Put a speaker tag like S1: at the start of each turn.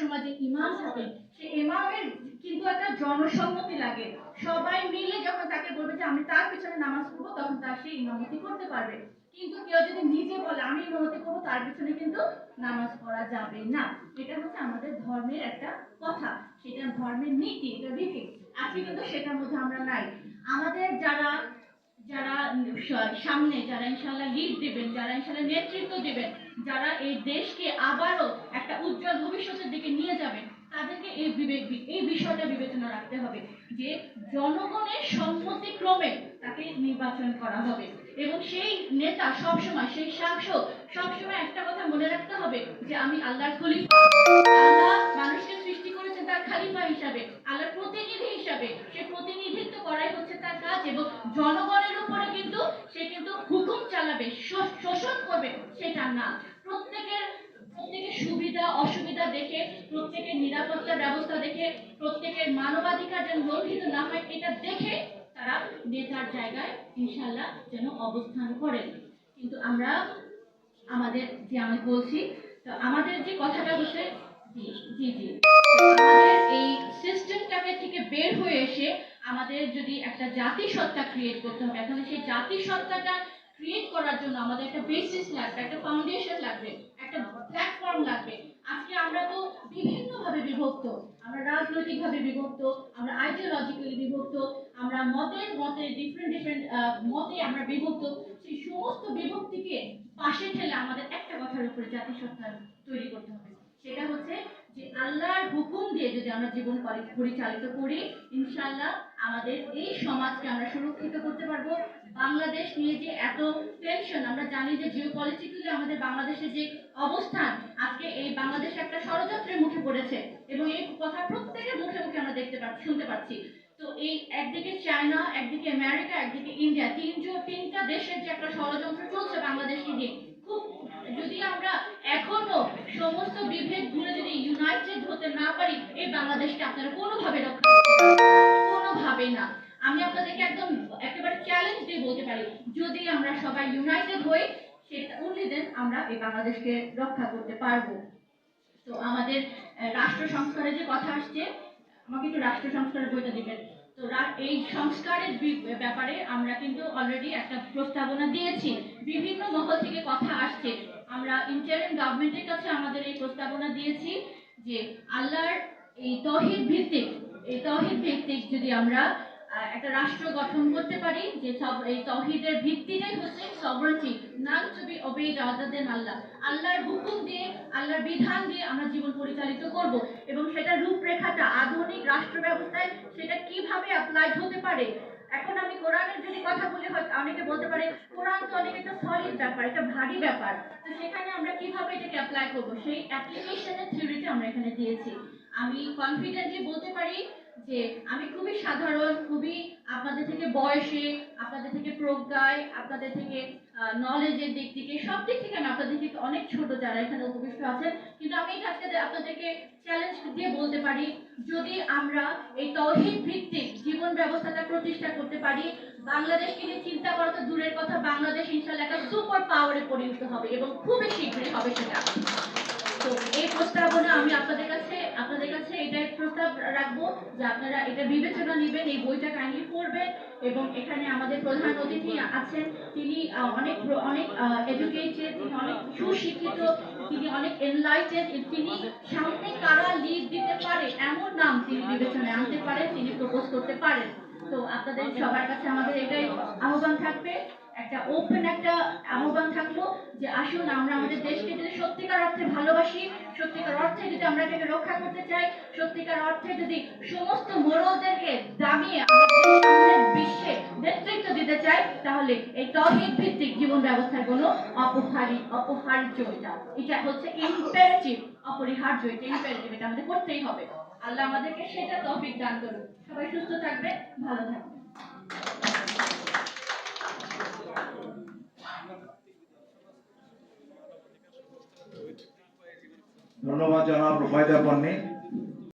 S1: যে ইমাম থাকেন সে ইমামের কিন্তু একটা জনসম্মতি লাগে। সবাই মিলে যখন তাকে বলবে যে, আমি তার পিছনে নামাজ পড়ব, তখন তার সে ইমামতি করতে পারবে। কিন্তু কেউ যদি নিজে বলে, আমি ইমামতি করব, তার পিছনে কিন্তু নামাজ পড়া যাবে না। এটা হচ্ছে আমাদের ধর্মের একটা কথা। সেটা ধর্মের নীতি, এটা রীতি। আজকে কিন্তু সেটার মধ্যে আমরা নাই। আমাদের যারা যারা সামনে যারা ইনশাল্লাহ লিড দেবেন, যারা ইনশাল্লাহ নেতৃত্ব দেবেন, যারা এই দেশকে আবারও একটা উজ্জ্বল ভবিষ্যতের দিকে নিয়ে যাবেন, তাদেরকে এই বিবেক এই বিষয়টা বিবেচনা রাখতে হবে যে জনগণের সম্মতিক্রমে তাকে নির্বাচন করা হবে। এবং সেই নেতা সবসময়, সেই শাসক সবসময় একটা কথা মনে রাখতে হবে যে আমি আল্লাহর খলিফা। আল্লাহ মানুষকে সৃষ্টি করেছেন তার খালিফা হিসাবে। প্রতিনিধি হিসাবে, সে প্রতিনিধিত্ব করাই হচ্ছে তার কাজ এবং জনগণের উপরে কিন্তু সে কিন্তু হুকুম চালাবে শোষণ করবে সেটা না। প্রত্যেকের প্রত্যেকের সুবিধা, অসুবিধা দেখে, প্রত্যেকের নিরাপত্তা ব্যবস্থা দেখে, প্রত্যেকের মানবাধিকার যেন লঙ্ঘিত না হয়, এটা দেখে তারা নেতার জায়গায় ইনশাল্লাহ যেন অবস্থান করেন। কিন্তু আমরা, আমাদের যে আমি বলছি, তো আমাদের যে কথাটা হচ্ছে জি জি জি। এই সিস্টেমটাকে থেকে বের হয়ে এসে আমাদের যদি একটা জাতিসত্তা ক্রিয়েট করতে হবে এখন সেই জাতিসত্তাটা ক্রিয়েট করার জন্য আমাদের একটা বেসিস লাগবে, একটা ফাউন্ডেশন লাগবে, একটা প্ল্যাটফর্ম লাগবে। আজকে আমরা তো বিভিন্নভাবে বিভক্ত। আমরা রাজনৈতিকভাবে বিভক্ত, আমরা আইডিওলজিক্যালি বিভক্ত, আমরা মতের মতে ডিফারেন্ট ডিফারেন্ট মতে আমরা বিভক্ত। সেই সমস্ত বিভক্তিকে পাশে ঠেলে আমাদের একটা কথার উপরে জাতিসত্তা তৈরি করতে হবে। সেটা হচ্ছে যে আল্লাহর হুকুম দিয়ে যদি আমরা জীবন পরিচালিত করি, ইনশাআল্লাহ আমাদের এই সমাজকে আমরা সুরক্ষিত করতে পারব। বাংলাদেশ নিয়ে যে এত টেনশন আমরা জানি যে জিও পলিটিক্যালি আমাদের বাংলাদেশের যে অবস্থান, আজকে এই বাংলাদেশ একটা ষড়যন্ত্রের মুখে পড়েছে এবং এই কথা প্রত্যেকের মুখে মুখে আমরা দেখতে পাচ্ছি শুনতে পাচ্ছি। তো এই একদিকে চায়না, একদিকে আমেরিকা, একদিকে ইন্ডিয়া তিনজন তিনটা দেশের যে একটা ষড়যন্ত্র চলছে বাংলাদেশকে নিয়ে, খুব যদি আমরা এখনও সমস্ত বাংলাদেশকে আপনারা কোনোভাবে। কোনোভাবে না। আমি আপনাদেরকে একদম একেবারে চ্যালেঞ্জ দিয়ে বলতে পারি, যদি আমরা সবাই ইউনাইটেড হই, সেটা only then আমরা এই বাংলাদেশকে রক্ষা করতে পারব। তো আমাদের রাষ্ট্র সংস্কারের যে কথা আসছে, আমাকে একটু রাষ্ট্র সংস্কারের বইটা দিবেন। তো এই সংস্কারের ব্যাপারে আমরা কিন্তু অলরেডি একটা প্রস্তাবনা দিয়েছি। বিভিন্ন মহল থেকে কথা আসছে। আমরা ইন্টারিম গভর্নমেন্টের কাছে আমাদের এই প্রস্তাবনা দিয়েছি যে আল্লাহর এই তহিদ ভিত্তিক, এই তহিদ ভিত্তিক যদি আমরা একটা রাষ্ট্র গঠন করতে পারি, যে সব, এই তহিদের ভিত্তিটাই হচ্ছে সবরটি none to be obeyed than Allah. আল্লাহর হুকুম দিয়ে, আল্লাহর বিধান দিয়ে আমরা জীবন পরিচালিত করব। এবং সেটা রূপরেখাটা আধুনিক রাষ্ট্র ব্যবস্থায় সেটা কীভাবে অ্যাপ্লাইড হতে পারে? এখন আমি কোরআনের যদি কথা বলি, হয়তো অনেকে বলতে পারে, কোরআন তো অনেক একটা সলিড ব্যাপার, একটা ভারী ব্যাপার। তো সেখানে আমরা কীভাবে এটাকে অ্যাপ্লাই করব? সেই অ্যাপ্লিকেশনের থিওরিটা আমরা এখানে দিয়েছি। আমি কনফিডেন্টলি বলতে পারি যে আমি খুবই সাধারণ, খুবই আপনাদের থেকে বয়সে, আপনাদের থেকে প্রজ্ঞায়, আপনাদের থেকে নলেজের দিক থেকে সব দিক থেকে আমি আপনাদের থেকে অনেক ছোট যারা এখানে উপবিষ্ট আছেন। কিন্তু আমি আজকে আপনাদেরকে চ্যালেঞ্জ দিয়ে বলতে পারি, যদি আমরা এই তৌহিদ ভিত্তিক জীবন ব্যবস্থাটা প্রতিষ্ঠা করতে পারি বাংলাদেশকে নিয়ে চিন্তা করা তো দূরের কথা, বাংলাদেশ ইনশাল্লাহ একটা সুপার পাওয়ারে পরিণত হবে এবং খুবই শীঘ্রই হবে সেটা। তো এই প্রস্তাবনা আমি আপনাদের কাছে কাছে এটাই প্রস্তাব রাখব যে আপনারা এটা বিবেচনা নেবেন, এই বইটা কাইন্ডলি পড়বেন এবং এখানে আমাদের প্রধান অতিথি আছেন। তিনি অনেক অনেক এডুকেটেড তিনি অনেক সুশিক্ষিত, তিনি অনেক এনলাইটেড তিনি সামনে কারা লিড দিতে পারে এমন তিনি বিবেচনায় আনতে পারেন, তিনি প্রপোজ করতে পারেন। তো আপনাদের সবার কাছে আমাদের এটাই আহ্বান থাকবে। একটা ওপেন একটা আহ্বান থাকল যে আসুন, আমরা আমাদের দেশকে যদি সত্যিকার অর্থে ভালোবাসি, সত্যিকার অর্থে যদি আমরা এটাকে রক্ষা করতে চাই, সত্যিকার অর্থে যদি সমস্ত মোড়লদেরকে দামিয়ে বিশ্বে নেতৃত্ব দিতে চাই, তাহলে এই তহিদ ভিত্তিক জীবন ব্যবস্থার কোনো অপহারি অপহার্য এটা। এটা হচ্ছে ইম্পারেটিভ অপরিহার্য এটা ইম্পারেটিভ এটা আমাদের করতেই হবে। আল্লাহ আমাদেরকে সেটা তৌফিক দান করুন। সবাই সুস্থ থাকবে, ভালো থাকবে।
S2: ধন্যবাদ জানাব রুফায়দা পন্নী